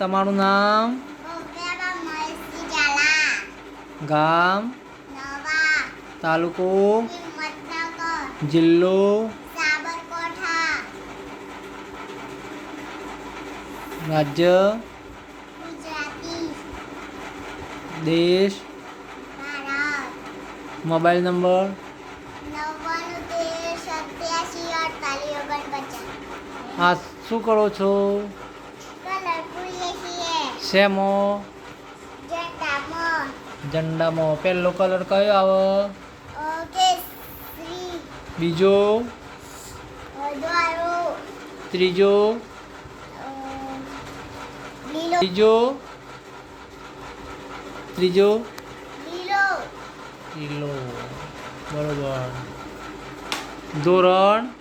તમારું નામ? ગામ? તાલુકો? જિલ્લો? રાજ્ય? દેશ? Mobile number? આ શું કરો છો? શેમો જંડામો પહેલો કલર કયો આવે? બીજો? ત્રીજો? ત્રીજો? ત્રીજો? લીલો. બરોબર. ધોરણ?